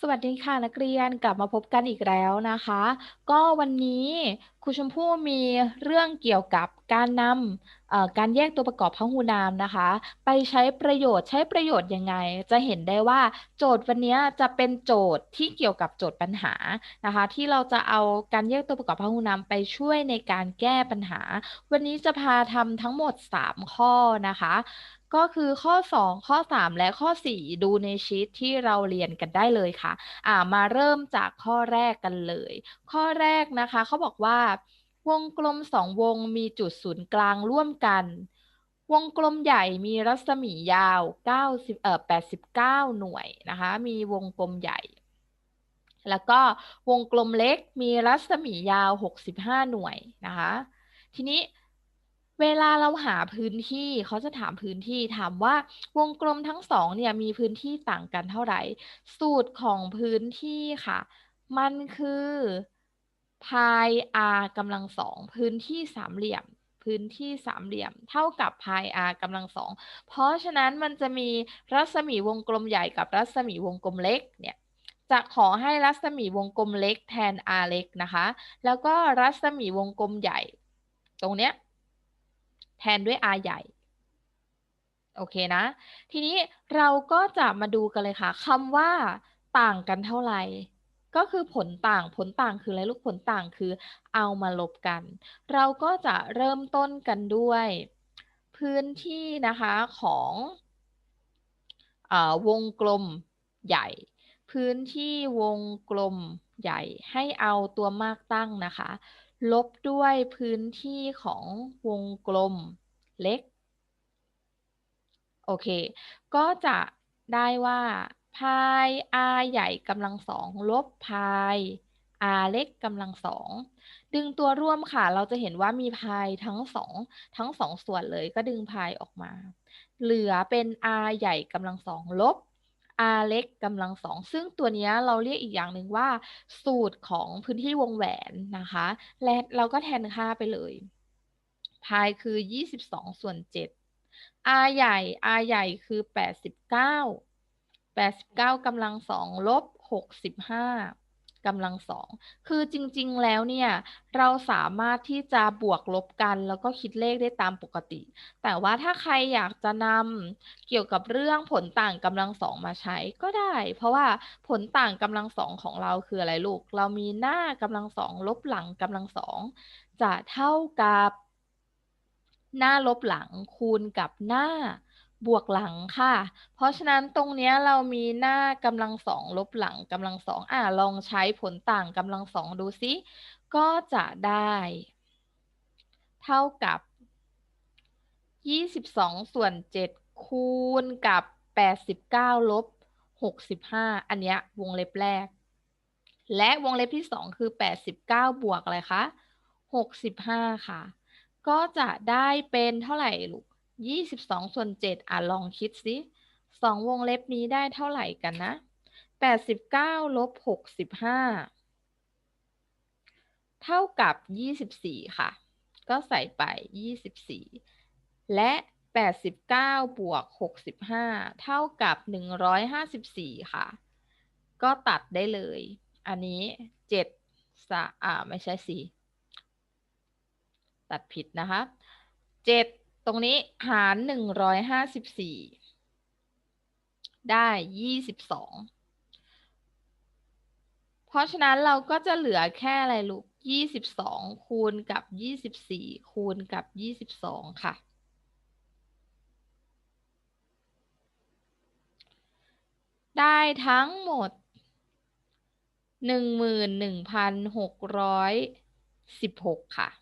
สวัสดีค่ะนักเรียนกลับมาพบกันอีกแล้วนะคะ ก็วันนี้ครูชมพู่มีเรื่องเกี่ยวกับการนำการแยกตัวประกอบพหูนามนะคะ ไปใช้ประโยชน์ใช้ประโยชน์ยังไง จะเห็นได้ว่าโจทย์วันนี้จะเป็นโจทย์ที่เกี่ยวกับโจทย์ปัญหานะคะ ที่เราจะเอาการแยกตัวประกอบพหูนามไปช่วยในการแก้ปัญหา วันนี้จะพาทำทั้งหมด 3 ข้อนะคะ ก็คือข้อ 2 ข้อ 3 และข้อ 4 ดูในชีตที่เราเรียนกันได้เลยค่ะ อ่ามาเริ่มจากข้อแรกกันเลย ข้อแรกนะคะเขาบอกว่าวงกลมสองวงมีจุดศูนย์กลางร่วมกัน วงกลมใหญ่มีรัศมียาว90เอ่อ89 หน่วยนะคะ มีวงกลมใหญ่ แล้วก็วงกลมเล็กมีรัศมียาว 65 หน่วยนะคะ ทีนี้ เวลาเราหาพื้นที่เขาจะถามพื้นที่ถามว่าวงกลมทั้งสองเนี่ยมีพื้นที่ต่างกันเท่าไหร่ สูตรของพื้นที่ค่ะ มันคือพาย r กำลังสองพื้นที่สามเหลี่ยม พื้นที่สามเหลี่ยม เท่ากับพาย r กำลังสองเพราะฉะนั้นมันจะมีรัศมีวงกลมใหญ่กับรัศมีวงกลมเล็กเนี่ยจะขอให้รัศมีวงกลมเล็กแทน r เล็กนะคะ แล้วก็รัศมีวงกลมใหญ่ ตรงเนี้ย แทนด้วย r ใหญ่ โอเคนะ ทีนี้เราก็จะมาดูกันเลยค่ะคำว่าต่างกันเท่าไหร่ ก็คือผลต่างผลต่างคืออะไรลูกผลต่างคือเอามาลบกัน เราก็จะเริ่มต้นกันด้วย พื้นที่นะคะของอวงกลมใหญ่ พื้นที่วงกลมใหญ่ให้เอาตัวมากตั้งนะคะ ลบด้วยพื้นที่ของวงกลมเล็ก โอเค ก็จะได้ว่าพาย r ใหญ่กำลังสองลบพาย r เล็กกำลังสองดึงตัวร่วมค่ะ เราจะเห็นว่ามีพายทั้งสองทั้งสองส่วนเลยก็ดึงพายออกมา เหลือเป็น r ใหญ่กำลังสองลบ r เล็กกำลังสองซึ่งตัวนี้เราเรียกอีกอย่างหนึ่งว่า สูตรของพื้นที่วงแหวนนะคะ และเราก็แทนค่าไปเลยพายคือ 22 ส่วน 7 r ใหญ่ r ใหญ่คือ 89 89กำลังสองลบ 65 กำลังสอง คือจริง ๆ แล้วเนี่ย เราสามารถที่จะบวกลบกัน แล้วก็คิดเลขได้ตามปกติ แต่ว่าถ้าใครอยากจะนำเกี่ยวกับเรื่องผลต่างกำลังสองมาใช้ก็ได้ เพราะว่าผลต่างกำลังสองของเราคืออะไรลูก เรามีหน้ากำลังสองลบหลังกำลังสองจะเท่ากับ หน้าลบหลังคูณกับหน้า บวกหลังค่ะ เพราะฉะนั้นตรงนี้เรามีหน้ากำลังสองลบหลังกำลังสองอ่าลองใช้ผลต่างกำลังสองดูซิก็จะได้ เท่ากับ 22 ส่วน 7 คูณกับ 89 ลบ 65 อันนี้วงเล็บแรก และวงเล็บที่ 2 คือ 89 บวกอะไรคะ 65 ค่ะ ก็จะได้เป็นเท่าไหร่ลูก ยี่สิบสองส่วนเจ็ดอะลองคิดสิสองวงเล็บนี้ได้เท่าไหร่กันนะแปดสิบเก้าลบหกสิบห้าเท่ากับยี่สิบสี่ค่ะ ก็ใส่ไปยี่สิบสี่และแปดสิบเก้าบวกหกสิบห้าเท่ากับหนึ่งร้อยห้าสิบสี่ค่ะ ก็ตัดได้เลย อันนี้เจ็ดสะอ่าไม่ใช่สี่ตัดผิดนะคะเจ็ด รงนี้หารหนึ่งร้อยห้าสิบสี่ได้ยี่สิบสองเพราะฉะนั้นเราก็จะเหลือแค่อะไรลูกยี่สิบสองคูณกับยี่สิบสี่คูณกับยี่สิบสองค่ะ ได้ทั้งหมดหนึ่งหมื่นหนึ่งพันหกร้อยสิบหกค่ะ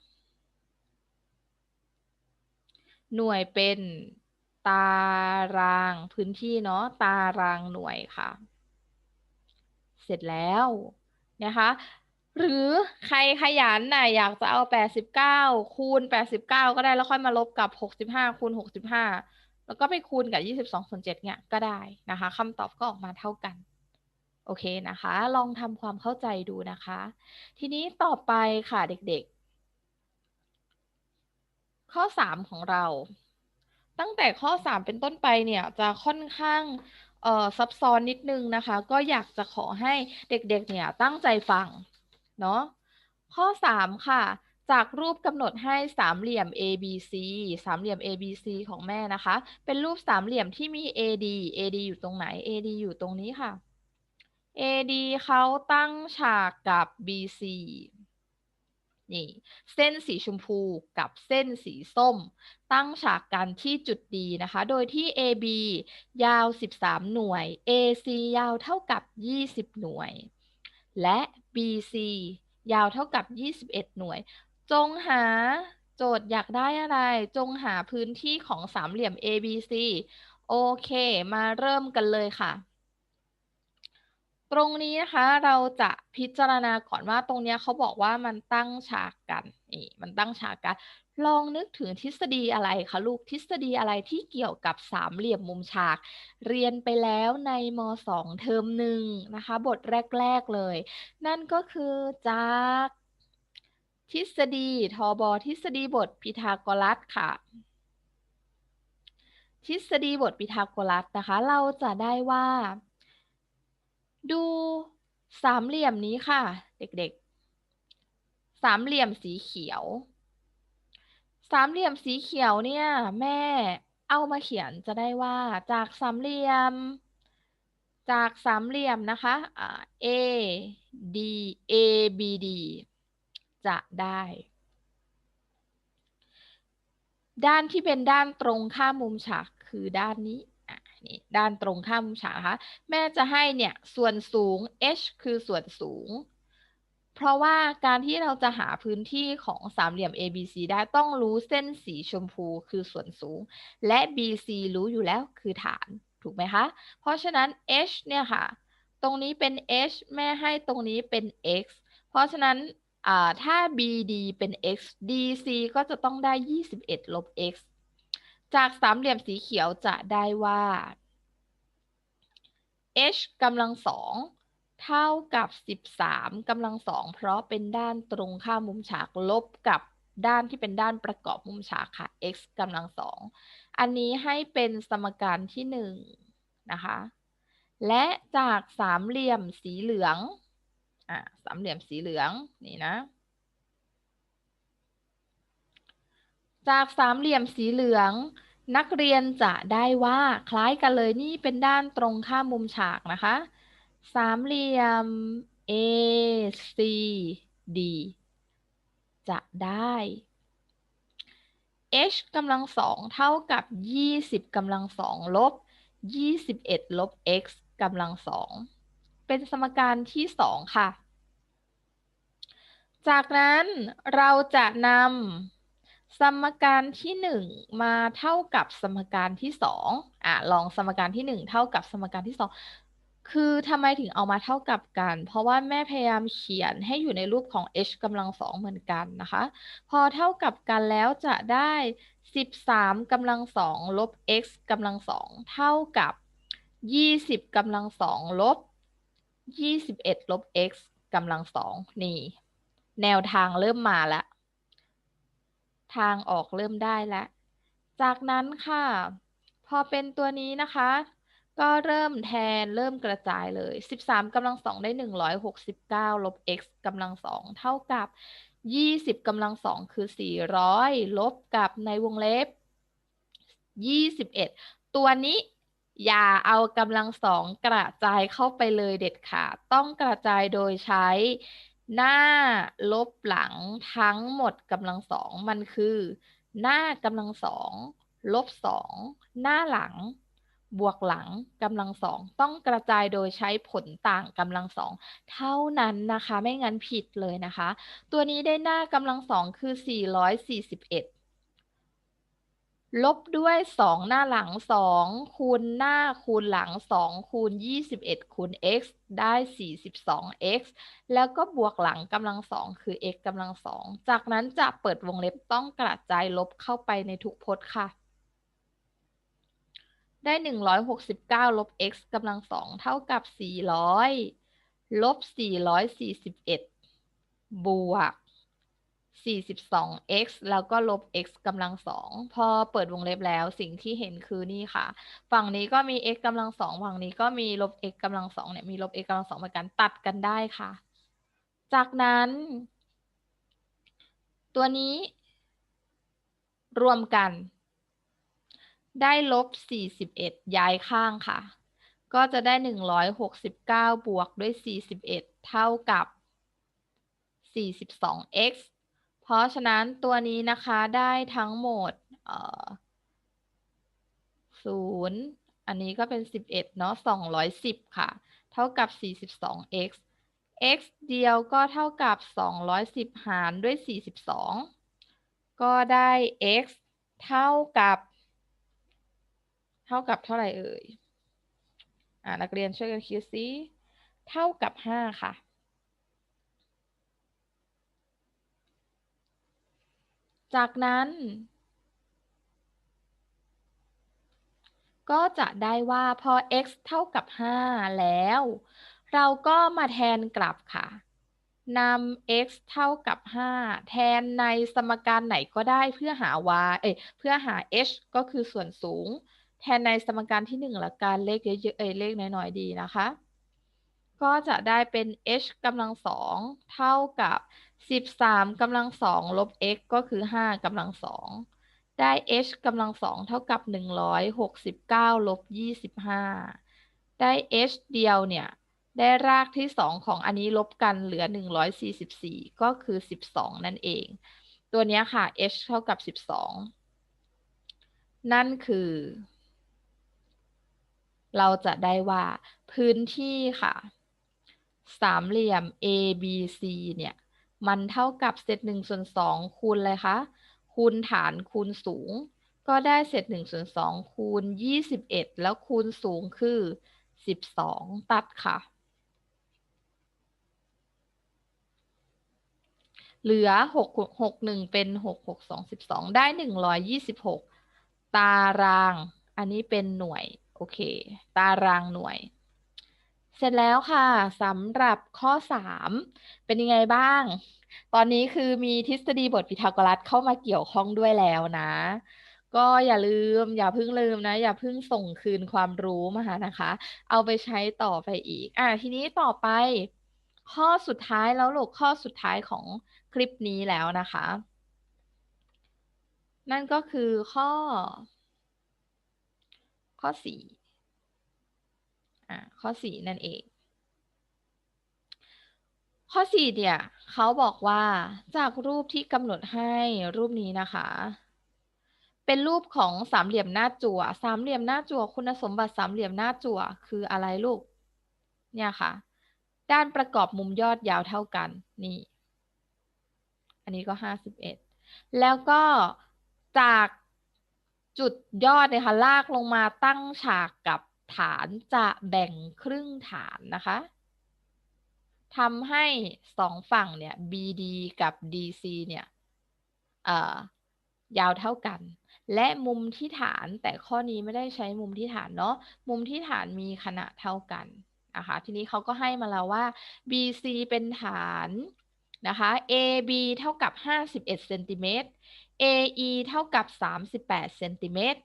หน่วยเป็นตารางพื้นที่เนาะตารางหน่วยค่ะ เสร็จแล้วนะคะหรือใครขยันน่ะอยากจะเอา 89 คูณ 89 ก็ได้แล้วค่อยมาลบกับ 65 คูณ 65 แล้วก็ไปคูณกับ 22ส่วน7เนี่ยก็ได้นะคะคำตอบก็ออกมาเท่ากัน โอเคนะคะ ลองทำความเข้าใจดูนะคะ ทีนี้ต่อไปค่ะเด็กๆ ข้อ3ของเรา ตั้งแต่ข้อ3เป็นต้นไปเนี่ยจะค่อนข้างซับซ้อนนิดนึงนะคะ ก็อยากจะขอให้เด็กๆเนี่ยตั้งใจฟังเนาะข้อ3ค่ะ จากรูปกำหนดให้สามเหลี่ยม ABC สามเหลี่ยม ABC ของแม่นะคะ เป็นรูปสามเหลี่ยมที่มี AD AD อยู่ตรงไหน AD อยู่ตรงนี้ค่ะ AD เขาตั้งฉากกับ BC นี่ เส้นสีชมพูกับเส้นสีส้ม ตั้งฉากกันที่จุดดีนะคะ โดยที่ AB ยาว 13 หน่วย AC ยาวเท่ากับ 20 หน่วย และ BC ยาวเท่ากับ 21 หน่วย จงหาโจทย์อยากได้อะไร จงหาพื้นที่ของสามเหลี่ยม ABC โอเค มาเริ่มกันเลยค่ะ ตรงนี้นะคะเราจะพิจารณาก่อนว่าตรงนี้เขาบอกว่ามันตั้งฉากกันนี่มันตั้งฉากกัน ลองนึกถึงทฤษฎีอะไรคะลูกทฤษฎีอะไรที่เกี่ยวกับสามเหลี่ยมมุมฉาก เรียนไปแล้วในม .2 เทอมหนึ่งนะคะ บทแรก ๆเลย นั่นก็คือจากทฤษฎีทบทฤษฎีบทพีทาโกรัสค่ะทฤษฎีบทพีทาโกรัสนะคะ เราจะได้ว่า ดูสามเหลี่ยมนี้ค่ะ เด็กๆ สามเหลี่ยมสีเขียว สามเหลี่ยมสีเขียวเนี่ย แม่เอามาเขียนจะได้ว่าจากสามเหลี่ยม จากสามเหลี่ยมนะคะ A D A B D จะได้ ด้านที่เป็นด้านตรงข้ามมุมฉากคือด้านนี้ นี่ด้านตรงข้ามมุมฉากนะคะแม่จะให้เนี่ยส่วนสูง h คือส่วนสูง เพราะว่าการที่เราจะหาพื้นที่ของสามเหลี่ยม ABC ได้ต้องรู้เส้นสีชมพูคือส่วนสูง และ BC รู้อยู่แล้วคือฐานถูกไหมคะ เพราะฉะนั้น h เนี่ยค่ะ ตรงนี้เป็น h แม่ให้ตรงนี้เป็น x เพราะฉะนั้นถ้า BD เป็น x DC ก็จะต้องได้ 21 ลบ x จากสามเหลี่ยมสีเขียวจะได้ว่า h กำลังสองเท่ากับ 13กำลังสองเพราะเป็นด้านตรงข้ามมุมฉากลบกับด้านที่เป็นด้านประกอบมุมฉากค่ะ x กำลังสองอันนี้ให้เป็นสมการที่1นะคะ และจากสามเหลี่ยมสีเหลือง อ่าสามเหลี่ยมสีเหลืองนี่นะ จากสามเหลี่ยมสีเหลือง นักเรียนจะได้ว่าคล้ายกันเลยนี่เป็นด้านตรงข้ามมุมฉากนะคะ สามเหลี่ยม A C D จะได้ h กำลังสองเท่ากับ 20กำลังสองลบ 21 ลบ x กำลังสองเป็นสมการที่สองค่ะ จากนั้นเราจะนำ สมการที่หนึ่งมาเท่ากับสมการที่สองอะลองสมการที่หนึ่งเท่ากับสมการที่สองคือทำไมถึงเอามาเท่ากับกัน เพราะว่าแม่พยายามเขียนให้อยู่ในรูปของ h กำลังสองเหมือนกันนะคะ พอเท่ากับกันแล้วจะได้ 13กำลังสองลบ x กำลังสองเท่ากับ 20กำลังสองลบ 21ลบ x กำลังสองนี่ แนวทางเริ่มมาแล้ว ทางออกเริ่มได้แล้วจากนั้นค่ะ พอเป็นตัวนี้นะคะ ก็เริ่มแทนเริ่มกระจายเลย 13กำลังสองได้ 169 ลบ x กำลังสองเท่ากับ 20กำลังสองคือ 400 ลบกับในวงเล็บ 21 ตัวนี้อย่าเอากำลังสองกระจายเข้าไปเลยเด็ดขาดต้องกระจายโดยใช้ หน้าลบหลังทั้งหมดกำลังสองมันคือ หน้ากำลังสองลบสองหน้าหลัง บวกหลังกำลังสองต้องกระจายโดยใช้ผลต่างกำลังสองเท่านั้นนะคะ ไม่งั้นผิดเลยนะคะ ตัวนี้ได้หน้ากำลังสองคือ 441 ลบด้วย2หน้าหลัง2คูณหน้าคูณหลัง2คูณ21คูณ x ได้ 42x แล้วก็บวกหลังกำลังสองคือ x กำลังสองจากนั้นจะเปิดวงเล็บต้องกระจายลบเข้าไปในทุกพจน์ค่ะ ได้169ลบ x กำลังสองเท่ากับ400ลบ441บวก 42x แล้วก็ลบ x กำลังสองพอเปิดวงเล็บแล้วสิ่งที่เห็นคือนี่ค่ะ ฝั่งนี้ก็มี x กำลังสองฝั่งนี้ก็มีลบ x กำลังสองเนี่ยมีลบ x กำลังสองเหมือนกันตัดกันได้ค่ะ จากนั้น ตัวนี้ รวมกัน ได้ลบ 41 ย้ายข้างค่ะ ก็จะได้ 169 บวกด้วย 41 เท่ากับ 42x เพราะฉะนั้นตัวนี้นะคะได้ทั้งหมดศูนย์อันนี้ก็เป็น 11 เนาะ210 ค่ะ เท่ากับ 42x x เดียวก็เท่ากับ 210 หารด้วย 42 ก็ได้ x เท่ากับ เท่ากับเท่าไหร่เอ่ย อ่านักเรียนช่วยกันคิดซิ เท่ากับ 5 ค่ะ จากนั้น ก็จะได้ว่าพอ x เท่ากับ 5 แล้ว เราก็มาแทนกลับค่ะนำ x เท่ากับ 5 แทนในสมการไหนก็ได้เพื่อหา y เอ้ยเพื่อหา h ก็คือส่วนสูง แทนในสมการที่ 1 ละกันเลขเยอะๆเอ้ยเลขน้อยๆดีนะคะ ก็จะได้เป็น h กำลังสองเท่ากับ 13กำลังสองลบ x ก็คือ 5กำลังสองได้ h กำลังสองเท่ากับ 169ลบ25 ได้ h เดียวเนี่ย ได้รากที่ 2 ของอันนี้ลบกันเหลือ 144 ก็คือ 12 นั่นเอง ตัวนี้ค่ะ h เท่ากับ 12 นั่นคือ เราจะได้ว่าพื้นที่ค่ะ สามเหลี่ยม ABC เนี่ย มันเท่ากับเศษ1ส่วน2คูณอะไรคะ คูณฐานคูณสูง ก็ได้เศษ1ส่วน2คูณ21แล้วคูณสูงคือ12ตัดค่ะ เหลือ6 6 1เป็น6 6 2 12ได้126ตาราง อันนี้เป็นหน่วย โอเค ตารางหน่วย เสร็จแล้วค่ะสำหรับข้อ 3 เป็นยังไงบ้าง ตอนนี้คือมีทฤษฎีบทพีทาโกรัสเข้ามาเกี่ยวข้องด้วยแล้วนะ ก็อย่าลืม อย่าเพิ่งลืมนะ อย่าเพิ่งส่งคืนความรู้มาหานะคะ เอาไปใช้ต่อไปอีก อะทีนี้ต่อไป ข้อสุดท้ายแล้วลูกข้อสุดท้ายของคลิปนี้แล้วนะคะ นั่นก็คือข้อ ข้อสี่ อ่าข้อสี่นั่นเอง ข้อสี่เนี่ยเขาบอกว่าจากรูปที่กำหนดให้รูปนี้นะคะ เป็นรูปของสามเหลี่ยมหน้าจั่ว สามเหลี่ยมหน้าจั่ว คุณสมบัติสามเหลี่ยมหน้าจั่ว คืออะไรลูก เนี่ยค่ะ ด้านประกอบมุมยอดยาวเท่ากัน นี่ อันนี้ก็ห้าสิบเอ็ดแล้วก็จากจุดยอดเนี่ยค่ะลากลงมาตั้งฉากกับ ฐานจะแบ่งครึ่งฐานนะคะทำให้สองฝั่งเนี่ย BD กับ DC เนี่ยยาวเท่ากัน และมุมที่ฐานแต่ข้อนี้ไม่ได้ใช้มุมที่ฐานเนาะมุมที่ฐานมีขนาดเท่ากันนะคะทีนี้เขาก็ให้มาแล้วว่า BC เป็นฐานนะคะ AB เท่ากับ 51เซนติเมตร AE เท่ากับ 38เซนติเมตร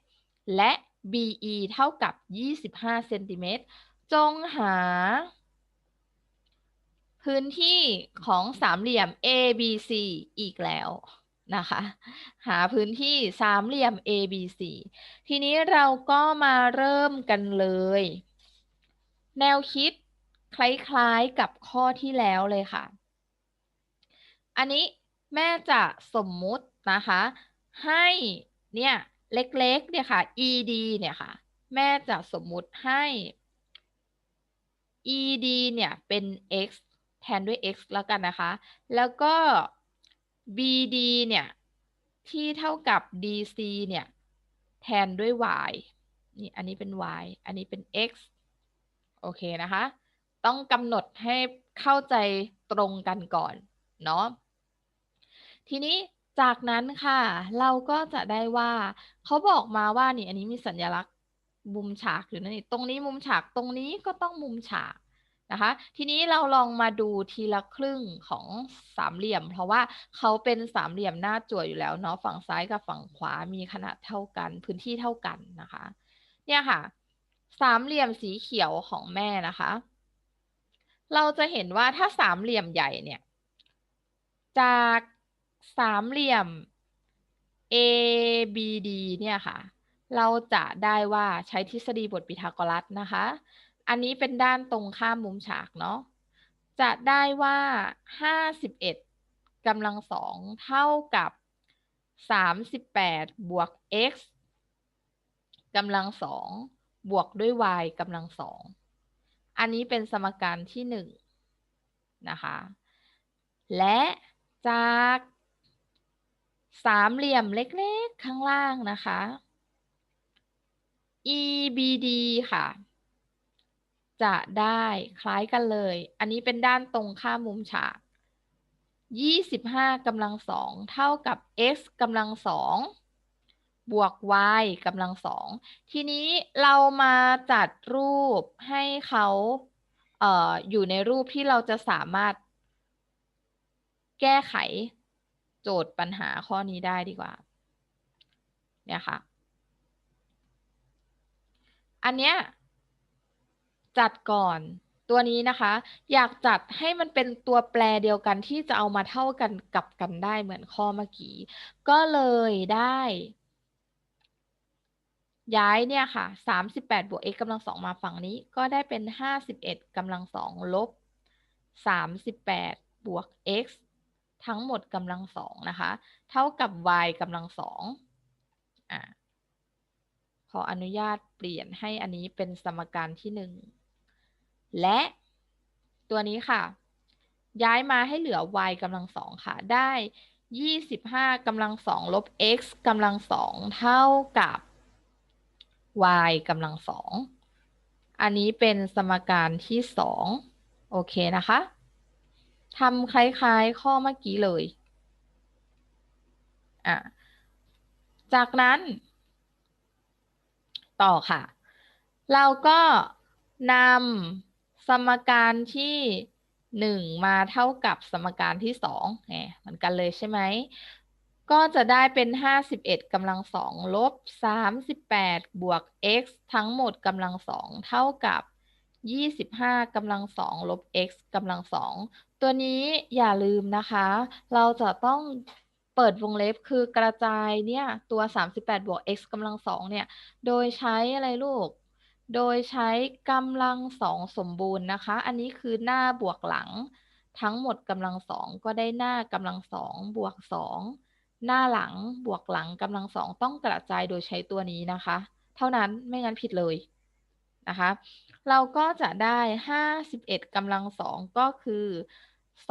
และ BE เท่ากับ 25 เซนติเมตร จงหา พื้นที่ของสามเหลี่ยม ABC อีกแล้วนะคะ หาพื้นที่สามเหลี่ยม ABC ทีนี้เราก็มาเริ่มกันเลย แนวคิดคล้ายๆกับข้อที่แล้วเลยค่ะ อันนี้แม่จะสมมุตินะคะ ให้เนี่ย เล็กๆ เนี่ยค่ะ ed เนี่ยค่ะ แม่จะสมมุติให้ ed เนี่ยเป็น x แทนด้วย x แล้วกันนะคะ แล้วก็ bd เนี่ย ที่เท่ากับ dc เนี่ย แทนด้วย y นี่อันนี้เป็น y อันนี้เป็น x โอเคนะคะ ต้องกำหนดให้เข้าใจตรงกันก่อน เนาะ ทีนี้ จากนั้นค่ะ เราก็จะได้ว่า เขาบอกมาว่านี่อันนี้มีสัญลักษณ์มุมฉากอยู่นั่นนี่ตรงนี้มุมฉากตรงนี้ก็ต้องมุมฉากนะคะ ทีนี้เราลองมาดูทีละครึ่งของสามเหลี่ยม เพราะว่าเขาเป็นสามเหลี่ยมหน้าจั่วอยู่แล้วเนาะฝั่งซ้ายกับฝั่งขวามีขนาดเท่ากัน พื้นที่เท่ากันนะคะ เนี่ยค่ะ สามเหลี่ยมสีเขียวของแม่นะคะ เราจะเห็นว่าถ้าสามเหลี่ยมใหญ่เนี่ยจาก สามเหลี่ยม ABD เนี่ยค่ะ เราจะได้ว่าใช้ทฤษฎีบทพีทาโกรัสนะคะ อันนี้เป็นด้านตรงข้ามมุมฉากเนาะ จะได้ว่า 51กำลังสองเท่ากับ 38 บวก x กำลังสองบวกด้วย y กำลังสอง อันนี้เป็นสมการที่หนึ่งนะคะ และจาก สามเหลี่ยมเล็กๆ ข้างล่างนะคะ EBD ค่ะ จะได้คล้ายกันเลย อันนี้เป็นด้านตรงข้ามมุมฉาก 25กำลังสองเท่ากับ x กำลังสองบวก y กำลังสอง ทีนี้เรามาจัดรูปให้เขาเอออยู่ในรูปที่เราจะสามารถแก้ไข โจทย์ปัญหาข้อนี้ได้ดีกว่า เนี่ยค่ะ อันเนี้ยจัดก่อนตัวนี้นะคะ อยากจัดให้มันเป็นตัวแปรเดียวกันที่จะเอามาเท่ากันกับกันได้เหมือนข้อเมื่อกี้ ก็เลยได้ ย้ายเนี่ยค่ะ 38บวก x กำลังสองมาฝั่งนี้ ก็ได้เป็น 51กำลังสองลบ 38บวก x ทั้งหมดกำลังสองนะคะ เท่ากับ y กำลังสองอะขออนุญาตเปลี่ยนให้อันนี้เป็นสมการที่หนึ่งและตัวนี้ค่ะ ย้ายมาให้เหลือ y กำลังสองค่ะ ได้ 25กำลังสองลบ x กำลังสองเท่ากับ y กำลังสองอันนี้เป็นสมการที่สองโอเคนะคะ ทำคล้ายๆข้อเมื่อกี้เลย อะ จากนั้น ต่อค่ะ เราก็นำสมการที่หนึ่งมาเท่ากับสมการที่สองเหมือนกันเลยใช่ไหม ก็จะได้เป็น 51กำลังสองลบ 38 บวก x ทั้งหมดกำลังสองเท่ากับ 25กำลังสองลบ x กำลังสอง ตัวนี้อย่าลืมนะคะ เราจะต้องเปิดวงเล็บคือกระจายเนี่ยตัว 38บวก x กำลังสองเนี่ย โดยใช้อะไรลูก โดยใช้กำลังสองสมบูรณ์นะคะ อันนี้คือหน้าบวกหลัง ทั้งหมดกำลังสองก็ได้หน้ากำลังสองบวกสองหน้าหลังบวกหลังกำลังสองต้องกระจายโดยใช้ตัวนี้นะคะ เท่านั้นไม่งั้นผิดเลยนะคะ เราก็จะได้ 51กำลังสองก็คือ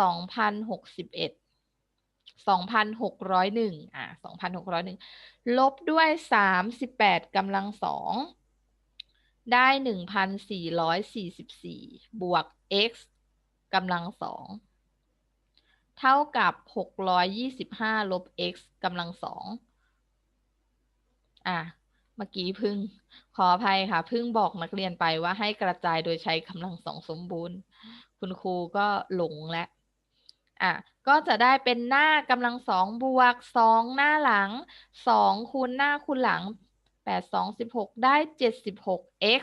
สองพันหกสิบเอ็ดสองพันหกร้อยหนึ่งอ่าสองพันหกร้อยหนึ่งลบด้วยสามสิบแปดกำลังสองได้หนึ่งพันสี่ร้อยสี่สิบสี่บวก x กำลังสองเท่ากับหกร้อยยี่สิบห้าลบ x กำลังสองอะเมื่อกี้พึ่งขออภัยค่ะ พึ่งบอกนักเรียนไปว่าให้กระจายโดยใช้กำลังสองสมบูรณ์ คุณครูก็หลงแล้วอะก็จะได้เป็นหน้ากำลังสองบวกสองหน้าหลังสองคูณหน้าคูณหลังแปดสองสิบหกได้เจ็ดสิบหก x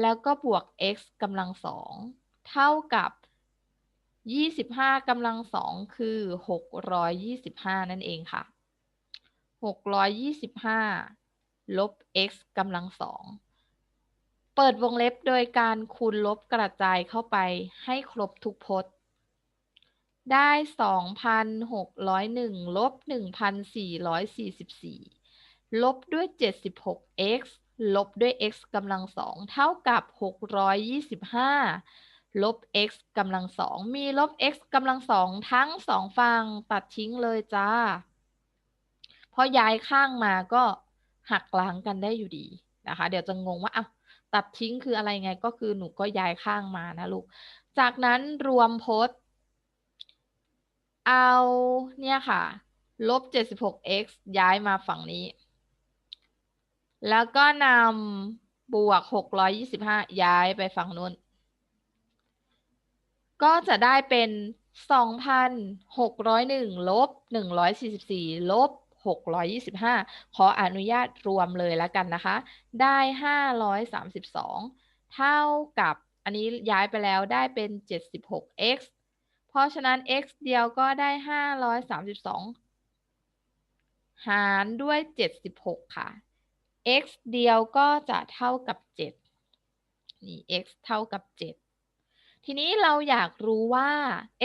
แล้วก็บวก x กำลังสองเท่ากับยี่สิบห้ากำลังสองคือหกร้อยยี่สิบห้านั่นเองค่ะหกร้อยยี่สิบห้าลบ x กำลังสอง เปิดวงเล็บโดยการคูณลบกระจายเข้าไปให้ครบทุกพจน์ ได้ 2,601ลบ1,444 ลบด้วย 76x ลบด้วย x กำลังสองเท่ากับ 625 ลบ x กำลังสองมีลบ x กำลังสองทั้งสองฝั่งตัดทิ้งเลยจ้า เพราะย้ายข้างมาก็หักล้างกันได้อยู่ดีนะคะ เดี๋ยวจะงงว่าอ้าว ตัดทิ้งคืออะไรไงก็คือหนูก็ย้ายข้างมานะลูก จากนั้นรวมพจน์ เอาเนี่ยค่ะ ลบ 76x ย้ายมาฝั่งนี้ แล้วก็นำบวก 625 ย้ายไปฝั่งนู้น ก็จะได้เป็นสองพันหกร้อยหนึ่งลบหนึ่งร้อยสี่สิบสี่ลบ หกร้อยยี่สิบห้าขออนุญาตรวมเลยแล้วกันนะคะ ได้ห้าร้อยสามสิบสองเท่ากับอันนี้ย้ายไปแล้วได้เป็นเจ็ดสิบหก x เพราะฉะนั้น x เดียวก็ได้ห้าร้อยสามสิบสองหารด้วยเจ็ดสิบหกค่ะ x เดียวก็จะเท่ากับเจ็ดนี่ x เท่ากับเจ็ดทีนี้เราอยากรู้ว่า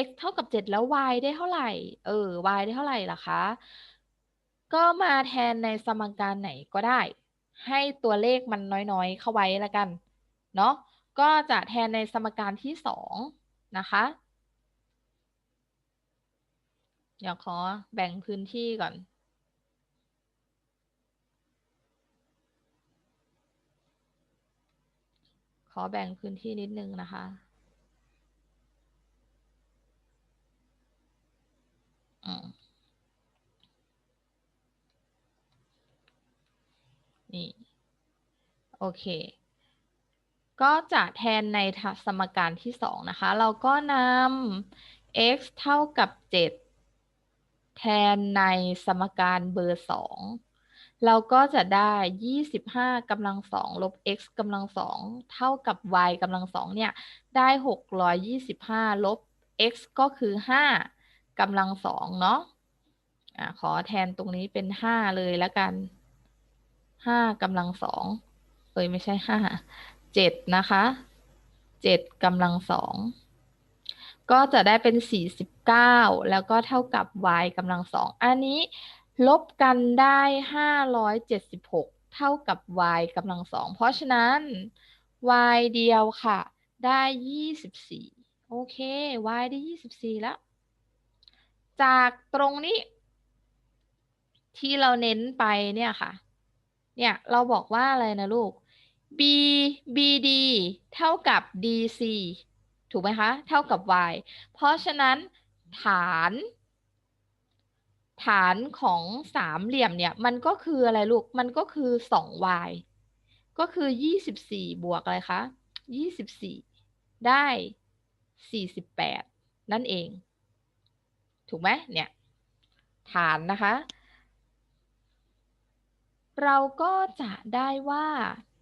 x เท่ากับ 7 แล้ว y ได้เท่าไหร่ เออ y ได้เท่าไหร่ล่ะคะ ก็มาแทนในสมการไหนก็ได้ ให้ตัวเลขมันน้อยๆ เข้าไว้ละกัน เนาะก็จะแทนในสมการที่2นะคะเดี๋ยวขอแบ่งพื้นที่ก่อนขอแบ่งพื้นที่นิดนึงนะคะ อืม นี่ โอเค ก็จะแทนในสมการที่สองนะคะ เราก็นำ x เท่ากับ 7 แทนในสมการเบอร์สองเราก็จะได้ 25กำลังสองลบ x กำลังสองเท่ากับ y กำลังสองเนี่ย ได้ 625 ลบ x ก็คือ 5กำลังสองเนาะอ่าขอแทนตรงนี้เป็นห้าเลยแล้วกัน ห้ากำลังสองเอ้ยไม่ใช่ห้าเจ็ดนะคะเจ็ดกำลังสองก็จะได้เป็นสี่สิบเก้าแล้วก็เท่ากับ y กำลังสองอันนี้ลบกันได้ห้าร้อยเจ็ดสิบหกเท่ากับ y กำลังสองเพราะฉะนั้น y เดียวค่ะ ได้ยี่สิบสี่โอเค y ได้ยี่สิบสี่แล้ว จากตรงนี้ ที่เราเน้นไปเนี่ยค่ะ เนี่ยเราบอกว่าอะไรนะลูก b bd เท่ากับ dc ถูกไหมคะ เท่ากับ y เพราะฉะนั้นฐาน ฐานของสามเหลี่ยมเนี่ย มันก็คืออะไรลูก มันก็คือ 2y ก็คือ 24 บวกอะไรคะ 24 ได้ 48 นั่นเอง ถูกไหมเนี่ย ฐานนะคะ เราก็จะได้ว่า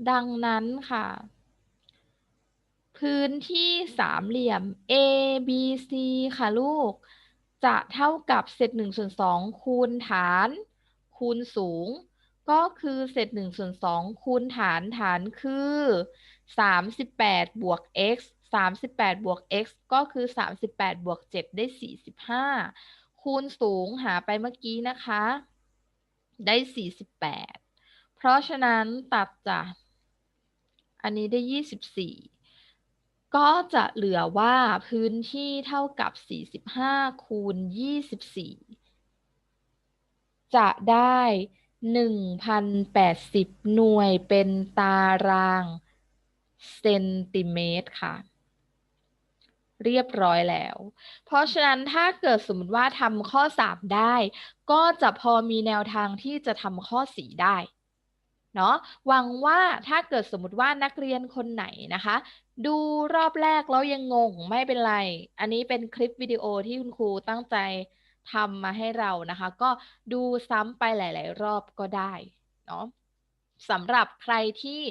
ดังนั้นค่ะ พื้นที่สามเหลี่ยม A B C ค่ะลูก จะเท่ากับเศษ1ส่วน2คูณฐาน คูณสูง ก็คือเศษ1ส่วน2คูณฐานฐานคือ38บวก x 38บวก x ก็คือ38บวก7ได้45คูณสูงหาไปเมื่อกี้นะคะ ได้48 เพราะฉะนั้นตัดจากอันนี้ได้24ก็จะเหลือว่าพื้นที่เท่ากับ45คูณ24จะได้1,080หน่วยเป็นตารางเซนติเมตรค่ะ เรียบร้อยแล้ว เพราะฉะนั้นถ้าเกิดสมมติว่าทำข้อ 3 ได้ ก็จะพอมีแนวทางที่จะทำข้อ 4 ได้ เนาะหวังว่าถ้าเกิดสมมติว่านักเรียนคนไหนนะคะ ดูรอบแรกแล้วยังงงไม่เป็นไร อันนี้เป็นคลิปวิดีโอที่คุณครูตั้งใจทำมาให้เรานะคะ ก็ดูซ้ำไปหลาย ๆ รอบก็ได้เนาะ สำหรับใครที่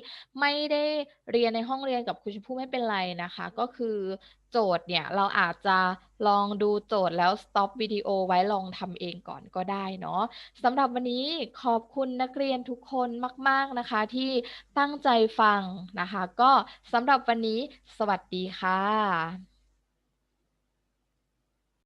ไม่ได้เรียนในห้องเรียนกับครูชมพู่ไม่เป็นไรนะคะ ก็คือโจทย์เนี่ยเราอาจจะลองดูโจทย์แล้วสต็อปวิดีโอไว้ลองทำเองก่อนก็ได้เนาะสำหรับวันนี้ขอบคุณนักเรียนทุกคนมาก ๆนะคะ ที่ตั้งใจฟังนะคะ ก็สำหรับวันนี้สวัสดีค่ะ